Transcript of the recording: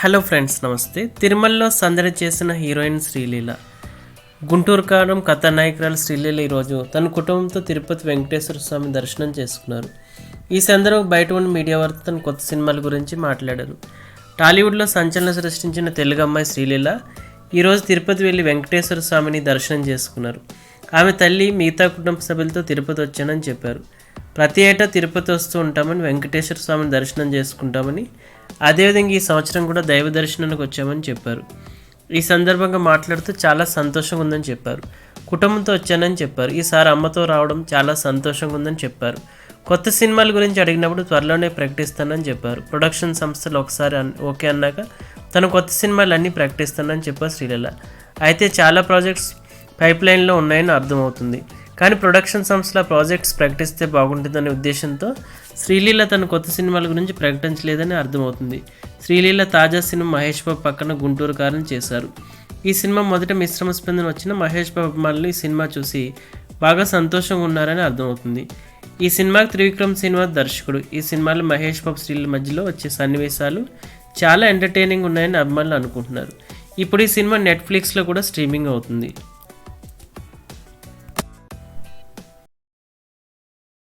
Hello friends నమస్తే. తిరుమలలో సందడి చేసిన హీరోయిన్ శ్రీలీల. గుంటూరు కారం కథానాయకురాలు శ్రీలీల ఈరోజు తన కుటుంబంతో తిరుపతి వెంకటేశ్వర స్వామి దర్శనం చేసుకున్నారు. ఈ సందర్భం బయట ఉన్న మీడియా వారితో తన కొత్త సినిమాల గురించి మాట్లాడారు. టాలీవుడ్లో సంచలనం సృష్టించిన తెలుగు అమ్మాయి శ్రీలీల ఈరోజు తిరుపతి వెళ్ళి వెంకటేశ్వర స్వామిని దర్శనం చేసుకున్నారు. ఆమె తల్లి మిగతా కుటుంబ సభ్యులతో తిరుపతి వచ్చానని చెప్పారు. ప్రతి ఏటా తిరుపతి వస్తూ ఉంటామని వెంకటేశ్వర స్వామిని దర్శనం చేసుకుంటామని అదేవిధంగా ఈ సంవత్సరం కూడా దైవ దర్శనానికి వచ్చామని చెప్పారు. ఈ సందర్భంగా మాట్లాడుతూ చాలా సంతోషంగా ఉందని చెప్పారు. కుటుంబంతో వచ్చానని చెప్పారు. ఈసారి అమ్మతో రావడం చాలా సంతోషంగా ఉందని చెప్పారు. కొత్త సినిమాల గురించి అడిగినప్పుడు త్వరలోనే ప్రకటిస్తానని చెప్పారు. ప్రొడక్షన్ సంస్థలు ఒకసారి ఓకే అన్నాక తను కొత్త సినిమాలు అన్నీ ప్రకటిస్తానని చెప్పారు శ్రీలీల. అయితే చాలా ప్రాజెక్ట్స్ పైప్లైన్లో ఉన్నాయని అర్థమవుతుంది. కానీ ప్రొడక్షన్ సంస్థల ప్రాజెక్ట్స్ ప్రకటిస్తే బాగుంటుందనే ఉద్దేశంతో శ్రీలీల తన కొత్త సినిమాల గురించి ప్రకటించలేదని అర్థమవుతుంది. శ్రీలీల తాజా సినిమా మహేష్ బాబు పక్కన గుంటూరు కారం చేశారు. ఈ సినిమా మొదట మిశ్రమ స్పందన వచ్చిన మహేష్ బాబు అభిమానులు ఈ సినిమా చూసి బాగా సంతోషంగా ఉన్నారని అర్థమవుతుంది. ఈ సినిమాకి త్రివిక్రమ్ శ్రీనివాస్ దర్శకుడు. ఈ సినిమాలో మహేష్ బాబు శ్రీల మధ్యలో వచ్చే సన్నివేశాలు చాలా ఎంటర్టైనింగ్ ఉన్నాయని అభిమానులు అనుకుంటున్నారు. ఇప్పుడు ఈ సినిమా నెట్ఫ్లిక్స్లో కూడా స్ట్రీమింగ్ అవుతుంది.